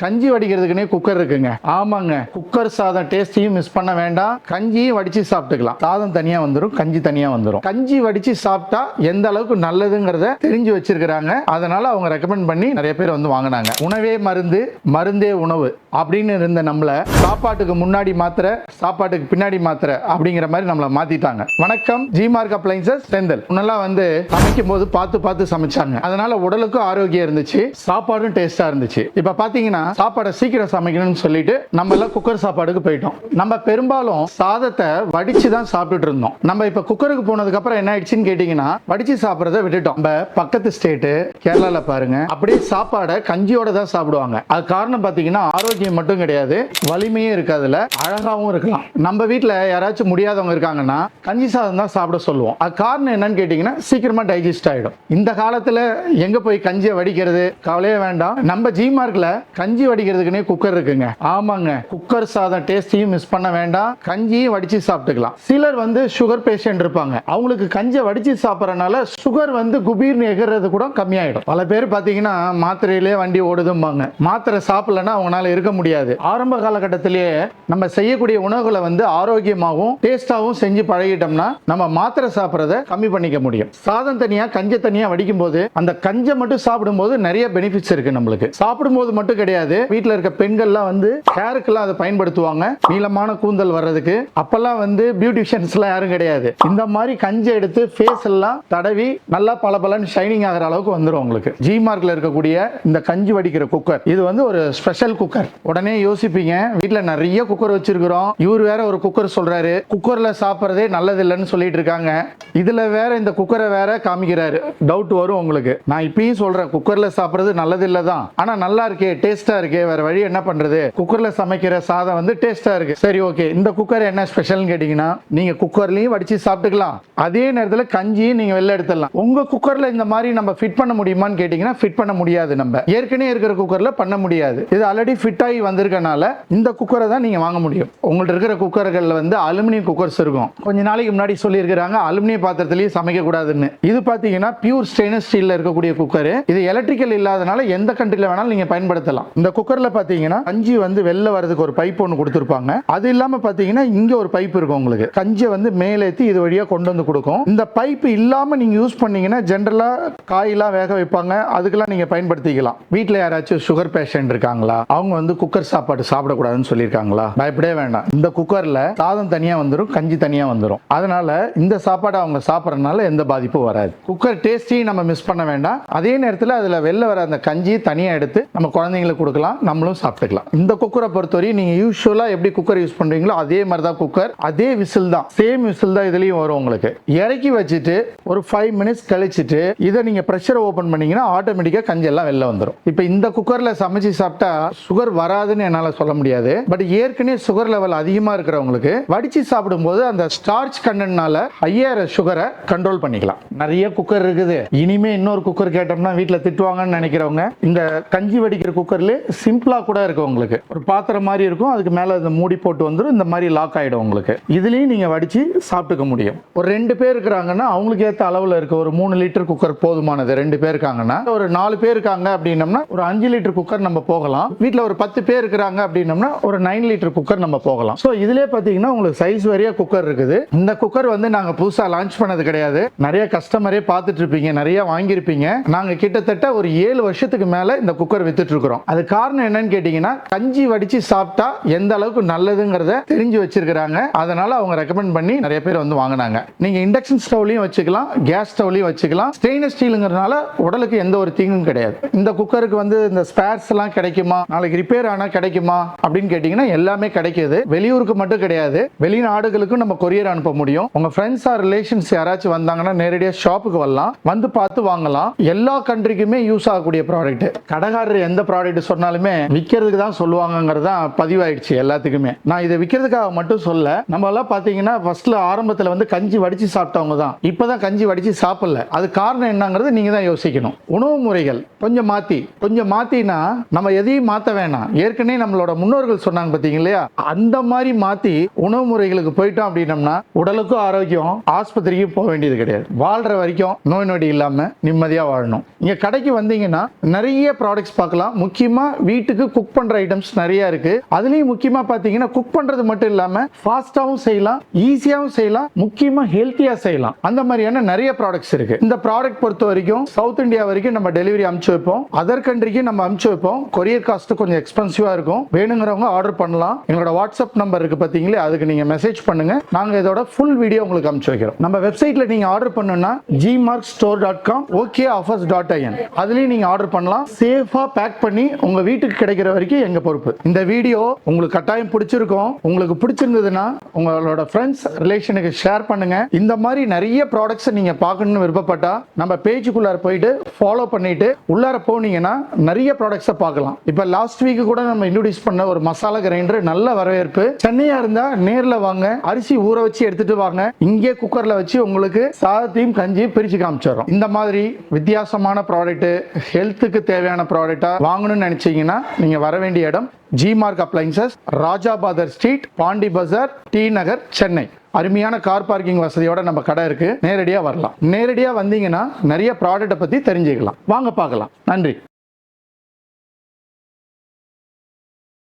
கஞ்சி வடிக்கிறதுக்குனே குக்கர் இருக்குங்க. ஆமாங்க. குக்கர் சாதம் டேஸ்டையும் மிஸ் பண்ண வேண்டாம். கஞ்சியும் வடிச்சு சாப்பிட்டுக்கலாம். சாதம் தனியா வந்துடும் கஞ்சி தனியா வந்துடும் கஞ்சி வடிச்சு சாப்பிட்டா எந்த அளவுக்கு நல்லதுங்கிறத தெரிஞ்சு வச்சிருக்கிறாங்க. அதனால அவங்க ரெக்கமெண்ட் பண்ணி நிறைய பேர் வந்து வாங்கினாங்க. உணவே மருந்து மருந்தே உணவு அப்படின்னு இருந்த நம்மள சாப்பாட்டுக்கு முன்னாடி மாத்திரை சாப்பாட்டுக்கு பின்னாடி மாத்திரை அப்படிங்கிற மாதிரி நம்மளை மாத்திட்டாங்க. வணக்கம். ஜி மார்க் அப்ளைன்சஸ் செந்தல். முன்னெல்லாம் வந்து சமைக்கும் போது பார்த்து பார்த்து சமைச்சாங்க. அதனால உடலுக்கும் ஆரோக்கியம் இருந்துச்சு. சாப்பாடும் டேஸ்டா இருந்துச்சு. இப்ப பாத்தீங்கன்னா சாப்பாடை சீக்கிரம் சமைக்கணும்னு சொல்லிட்டு நம்ம எல்லாம் குக்கர் சாப்பாடுக்கு போயிட்டோம். நம்ம பெரும்பாலும் சாதத்தை வடிச்சு தான் சாப்பிட்டுட்டு இருந்தோம். நம்ம இப்ப குக்கருக்கு போனதுக்கு அப்புறம் என்ன ஆயிடுச்சுன்னு கேட்டீங்கன்னா வடிச்சு சாப்பிடறத விட்டுட்டோம். நம்ம பக்கத்து ஸ்டேட்டு கேரளால பாருங்க. அப்படியே சாப்பாடை கஞ்சியோட தான் சாப்பிடுவாங்க. அது காரணம் பாத்தீங்கன்னா ஆரோக்கியம் மட்டும் கிடையாது. வலிமையும் இருக்காதுல அழகாவும் இருக்கலாம். நம்ம வீட்டுல யாராச்சும் முடியாதவங்க இருக்காங்கன்னா கஞ்சி சாதம் தான் சாப்பிட சொல்லுவோம். அது காரணம் என்னன்னு கேட்டீங்கன்னா சீக்கிரமா டைஜஸ்ட் ஆயிடும். இந்த காலத்துல எங்க போய் கஞ்சியை வடிக்கிறது? கவலையே வேண்டாம். நம்ம ஜி மார்க்ல கஞ்சி கஞ்சி வடிக்கிறதுக்குனே குக்கர் இருக்குங்க. ஆமாங்க. குக்கர் சாதம் டேஸ்டையும் மிஸ் பண்ண வேண்டாம். கஞ்சியும் வடிச்சு சாப்பிட்டுக்கலாம். சிலர் வந்து சுகர் பேஷண்ட் இருப்பாங்க. அவங்களுக்கு கஞ்சியை வடிச்சு சாப்பிட்றனால சுகர் வந்து குபீர்னு எகிறது கூட கம்மியாயிடும். பல பேர் பாத்தீங்கன்னா மாத்திரையிலே வண்டி ஓடுதும்பாங்க. மாத்திரை சாப்பிடலன்னா அவங்களால இருக்க முடியாது. ஆரம்ப காலகட்டத்திலேயே நம்ம செய்யக்கூடிய உணவுகளை வந்து ஆரோக்கியமாகவும் டேஸ்டாகவும் செஞ்சு பழகிட்டோம்னா நம்ம மாத்திரை சாப்பிட்றத கம்மி பண்ணிக்க முடியும். சாதம் தனியா கஞ்ச தனியா வடிக்கும் போது அந்த கஞ்சை மட்டும் சாப்பிடும்போது நிறைய பெனிஃபிட்ஸ் இருக்கு நம்மளுக்கு. சாப்பிடும்போது மட்டும் கிடையாது. வீட்டில் இருக்க பெண்கள்லாம் வந்து ஹேருக்கெல்லாம் அதை பயன்படுத்துவாங்க. நீளமான கூந்தல் வர்றதுக்கு. அப்பெல்லாம் வந்து பியூட்டிஷியன்ஸ்லாம் யாரும் கிடையாது. இந்த மாதிரி கஞ்சி எடுத்து ஃபேஸ் எல்லாம் தடவி நல்லா பளபளன்னு ஷைனிங் ஆகிற அளவுக்கு வந்துடும் உங்களுக்கு. ஜி மார்க்கில் இருக்கக்கூடிய இந்த கஞ்சி வடிக்கிற குக்கர் இது வந்து ஒரு ஸ்பெஷல் குக்கர் உடனே யோசிப்பீங்க. வீட்டில் நிறைய குக்கர் வச்சிருக்கிறோம். இவர் வேற ஒரு குக்கர் சொல்றாரு. குக்கர்ல சாப்பிட்றதே நல்லது இல்லைன்னு சொல்லிட்டு இருக்காங்க. இதுல வேற இந்த குக்கரை வேற காமிக்கிறாரு. டவுட் வரும் உங்களுக்கு. நான் இப்பயும் சொல்றேன். குக்கர்ல சாப்பிட்றது நல்லது இல்லை தான். ஆனா நல்லா இருக்கே டேஸ்டா இருக்கே வேற வழி என்ன பண்றது? குக்கர்ல சமைக்கிற சாதம் வந்து டேஸ்டா இருக்கு. சரி ஓகே இந்த குக்கர் என்ன ஸ்பெஷல்னு கேட்டீங்கன்னா நீங்க குக்கர்லயும் வடிச்சு சாப்பிட்டுக்கலாம். அதே நேரத்துல கஞ்சியும் நீங்க வெளில எடுத்துடலாம். உங்க குக்கர்ல இந்த மாதிரி நம்ம ஃபிட் பண்ண முடியுமான்னு கேட்டீங்கன்னா ஃபிட் பண்ண முடியாது நம்ம. ஏற்கனவே இருக்கிற குக்கர்ல பண்ண முடியாது. இது ஆல்ரெடி ஃபிட் ஆகி வந்திருக்கனால இந்த குக்கரை தான் நீங்க வாங்க முடியும். உங்கள்ட்ட இருக்கிற குக்கர்கள்ல வந்து அலுமினியம் குக்கர்ஸ் இருக்கும். கொஞ்ச நாளைக்கு முன்னாடி சொல்லியிருக்கிறாங்க அலுமினிய பாத்திரத்திலேயே சமைக்க கூடாதுன்னு. இது பாத்தீங்கன்னா பியூர் ஸ்டெயின்லெஸ் ஸ்டீல்ல இருக்கக்கூடிய குக்கர் இது எலக்ட்ரிக்கல் இல்லாதனால எந்த கண்ட்ரில வேணாலும் நீங்க பயன்படுத்தலாம். இந்த குக்கர்ல பாத்தீங்கன்னா கஞ்சி வந்து வெளில வரதுக்கு ஒரு பைப் ஒன்று கொடுத்துருப்பாங்க. அது இல்லாம பாத்தீங்கன்னா இங்க ஒரு பைப் இருக்கும் உங்களுக்கு. கஞ்சியை வந்து மேலேத்தி இது வழியா கொண்டு வந்து கொடுக்கும். இந்த பைப் இல்லாம நீங்க யூஸ் பண்ணீங்கன்னா ஜென்ரலா காயெல்லாம் வேக வைப்பாங்க. அதுக்கெல்லாம் நீங்க பயன்படுத்திக்கலாம். வீட்டில் யாராச்சும் சுகர் பேஷண்ட் இருக்காங்களா? அவங்க வந்து குக்கர் சாப்பாடு சாப்பிடக்கூடாதுன்னு சொல்லியிருக்காங்களா? பயப்படவே வேண்டாம். இந்த குக்கர்ல சாதம் தனியா வந்துடும் கஞ்சி தனியா வந்துடும் அதனால இந்த சாப்பாடை அவங்க சாப்பிட்றதுனால எந்த பாதிப்பும் வராது. குக்கர் டேஸ்ட்டையும் நம்ம மிஸ் பண்ண வேண்டாம். அதே நேரத்தில் அதில் வெளில வர அந்த கஞ்சியை தனியாக எடுத்து நம்ம குழந்தைங்களுக்கு கொடுக்க கொடுக்கலாம் நம்மளும் சாப்பிட்டுக்கலாம். இந்த குக்கரை பொறுத்தவரை நீங்கள் யூஸ்வலாக எப்படி குக்கர் யூஸ் பண்ணுறீங்களோ அதே மாதிரி தான் குக்கர் அதே விசில் தான். சேம் விசில் தான் இதுலேயும் வரும் உங்களுக்கு. இறக்கி வச்சுட்டு ஒரு ஃபைவ் மினிட்ஸ் கழிச்சிட்டு இதை நீங்கள் ப்ரெஷரை ஓப்பன் பண்ணீங்கன்னா ஆட்டோமேட்டிக்காக கஞ்சி எல்லாம் வெளில வந்துடும் இப்போ இந்த குக்கரில் சமைச்சு சாப்பிட்டா சுகர் வராதுன்னு என்னால் சொல்ல முடியாது. பட் ஏற்கனவே சுகர் லெவல் அதிகமாக இருக்கிறவங்களுக்கு வடிச்சு சாப்பிடும்போது அந்த ஸ்டார்ச் கண்டனால ஐயாயிரம் சுகரை கண்ட்ரோல் பண்ணிக்கலாம். நிறைய குக்கர் இருக்குது. இனிமே இன்னொரு குக்கர் கேட்டோம்னா வீட்டில் திட்டுவாங்கன்னு நினைக்கிறவங்க இந்த கஞ்சி வடிக்கிற குக்கர்ல சிம்பிளாக கூட இருக்கும் உங்களுக்கு. ஒரு பாத்திரம் மாதிரி இருக்கும் அதுக்கு மேலே இந்த மூடி போட்டு வந்துடும் இந்த மாதிரி லாக் ஆகிடும் உங்களுக்கு. இதுலேயும் நீங்கள் வடித்து சாப்பிட்டுக்க முடியும். ஒரு ரெண்டு பேர் இருக்கிறாங்கன்னா அவங்களுக்கு ஏற்ற அளவில் இருக்க. ஒரு மூணு லிட்டர் குக்கர் போதுமானது. ரெண்டு பேர் இருக்காங்கன்னா ஒரு நாலு பேர் இருக்காங்க அப்படின்னம்னா ஒரு அஞ்சு லிட்டர் குக்கர் நம்ம போகலாம். வீட்டில் ஒரு பத்து பேர் இருக்கிறாங்க அப்படின்னம்னா ஒரு நைன் லிட்டர் குக்கர் நம்ம போகலாம். ஸோ இதுலேயே பார்த்தீங்கன்னா உங்களுக்கு சைஸ் வரையா குக்கர் இருக்குது. இந்த குக்கர் வந்து நாங்கள் புதுசாக லான்ச் பண்ணது கிடையாது. நிறைய கஸ்டமரே பார்த்துட்டு இருப்பீங்க நிறைய வாங்கியிருப்பீங்க. நாங்கள் கிட்டத்தட்ட ஒரு ஏழு வருஷத்துக்கு மேலே இந்த குக்கர் வித்துட்டு இருக்கிறோம். அது காரணம் என்னன்னு கேட்டிங்கன்னா கஞ்சி வடித்து சாப்பிட்டா எந்த அளவுக்கு நல்லதுங்கிறத தெரிஞ்சு வச்சிருக்கிறாங்க. அதனால் அவங்க ரெக்கமெண்ட் பண்ணி நிறைய பேர் வந்து வாங்கினாங்க. நீங்கள் இண்டக்ஷன் ஸ்டவ்லையும் வச்சுக்கலாம் கேஸ் ஸ்டவ்லையும் வச்சுக்கலாம். ஸ்டெயின்லெஸ் ஸ்டீலுங்கிறதுனால உடலுக்கு எந்த ஒரு தீங்கும் கிடையாது. இந்த குக்கருக்கு வந்து இந்த ஸ்பேர்ஸ் எல்லாம் கிடைக்குமா? நாளைக்கு ரிப்பேர் ஆனால் கிடைக்குமா? அப்படின்னு கேட்டிங்கன்னா எல்லாமே கிடைக்குது. வெளியூருக்கு மட்டும் கிடையாது. வெளிநாடுகளுக்கும் நம்ம கொரியர் அனுப்ப முடியும். உங்கள் ஃப்ரெண்ட்ஸ் ஆர் ரிலேஷன்ஸ் யாராச்சும் வந்தாங்கன்னா நேரடியாக ஷாப்புக்கு வரலாம். வந்து பார்த்து வாங்கலாம். எல்லா கண்ட்ரிக்குமே யூஸ் ஆகக்கூடிய ப்ராடக்ட் கடைக்காரர் எந்த ப்ராடக்ட் சொன்னாலுமே விற்கிறதுக்கு தான் சொல்லுவாங்கங்கிறது தான் பதிவாயிடுச்சு எல்லாத்துக்குமே. நான் இதை விற்கிறதுக்காக மட்டும் சொல்ல நம்ம எல்லாம் பார்த்தீங்கன்னா ஃபர்ஸ்ட்ல ஆரம்பத்தில் வந்து கஞ்சி வடிச்சு சாப்பிட்டவங்க தான். இப்போதான் கஞ்சி வடிச்சு சாப்பிடல. அது காரணம் என்னங்கிறது நீங்க தான் யோசிக்கணும். உணவு முறைகள் கொஞ்சம் மாத்தி கொஞ்சம் மாத்தினா நம்ம எதையும் மாற்ற வேணாம். ஏற்கனவே நம்மளோட முன்னோர்கள் சொன்னாங்க பார்த்தீங்க இல்லையா அந்த மாதிரி மாத்தி உணவு முறைகளுக்கு போயிட்டோம் அப்படின்னம்னா உடலுக்கும் ஆரோக்கியம் ஆஸ்பத்திரிக்கும் போக வேண்டியது கிடையாது. வாழ்ற வரைக்கும் நோய் நொடி இல்லாம நிம்மதியா வாழணும். இங்க கடைக்கு வந்தீங்கன்னா நிறைய ப்ராடக்ட்ஸ் பார்க்கலாம். முக்கியமா வீட்டுக்கு குக் பண்ற ஐட்டம்ஸ் நிறைய இருக்கு. அதுலயும் முக்கியமா பாத்தீங்கன்னா குக் பண்றது மட்டும் இல்லாம ஃபாஸ்டாவும் செய்யலாம் ஈஸியாவும் செய்யலாம் முக்கியமா ஹெல்த்தியா செய்யலாம். அந்த மாதிரியான நிறைய ப்ராடக்ட்ஸ் இருக்கு. இந்த ப்ராடக்ட் பொறுத்த வரைக்கும் சவுத் இந்தியா வரைக்கும் நம்ம டெலிவரி அமுச்சு வைப்போம். அதர் கண்ட்ரிக்கு நம்ம அனுப்பிச்சு வைப்போம். கொரியர் காஸ்ட் கொஞ்சம் எக்ஸ்பென்சிவா இருக்கும். வேணுங்கிறவங்க ஆர்டர் பண்ணலாம். எங்களோட வாட்ஸ்அப் நம்பர் இருக்கு பாத்தீங்களா அதுக்கு நீங்க மெசேஜ் பண்ணுங்க. நாங்க இதோட ஃபுல் வீடியோ உங்களுக்கு அனுப்பிச்சு வைக்கிறோம். நம்ம வெப்சைட்ல நீங்க ஆர்டர் பண்ணணும்னா G mark store dot com okay offers dot I N அதுலயும் நீங்க ஆர்டர் பண்ணலாம். சேஃபா பேக் பண்ணி உங்க வீட்டுக்கு கிடைக்கிற வரைக்கும் எங்க பொறுப்பு? இந்த வீடியோ உங்களுக்கு கட்டாயம் பிடிச்சிருக்கும். உங்களுக்கு பிடிச்சிருந்ததுன்னா உங்களோட ஃப்ரெண்ட்ஸ் ரிலேஷனுக்கு ஷேர் பண்ணுங்க. இந்த மாதிரி நிறைய ப்ராடக்ட்ஸ் நீங்க பார்க்கணும்னு விருப்பப்பட்டா நம்ம பேஜுக்குள்ளார போயிட்டு ஃபாலோ பண்ணிட்டு உள்ளார போனீங்கன்னா நிறைய ப்ராடக்ட்ஸை பார்க்கலாம். இப்போ லாஸ்ட் வீக் கூட நம்ம இன்ட்ரடியூஸ் பண்ண ஒரு மசாலா கிரைண்டர் நல்ல வரவேற்பு. சென்னையா இருந்தா நேர்ல வாங்க அரிசி ஊற வச்சு எடுத்துட்டு வாங்க. இங்கே குக்கர்ல வச்சு உங்களுக்கு சாதத்தையும் கஞ்சியும் பிரிச்சு காமிச்சிடுறோம். இந்த மாதிரி வித்தியாசமான ப்ராடக்ட் ஹெல்த்துக்கு தேவையான ப்ராடக்டா வாங்கணும்னு நினைச்சீங்கன்னா நீங்க வர வேண்டிய இடம் G mark appliances Rajabathar street Pondy Bazaar T Nagar Chennai. அருமையான கார் பார்க்கிங் வசதியோட நம்ம கடை இருக்கு. நேரடியா வரலாம். நேரடியா வந்தீங்கன்னா நிறைய ப்ராடக்ட்டை பத்தி தெரிஞ்சுக்கலாம். வாங்க பார்க்கலாம். நன்றி.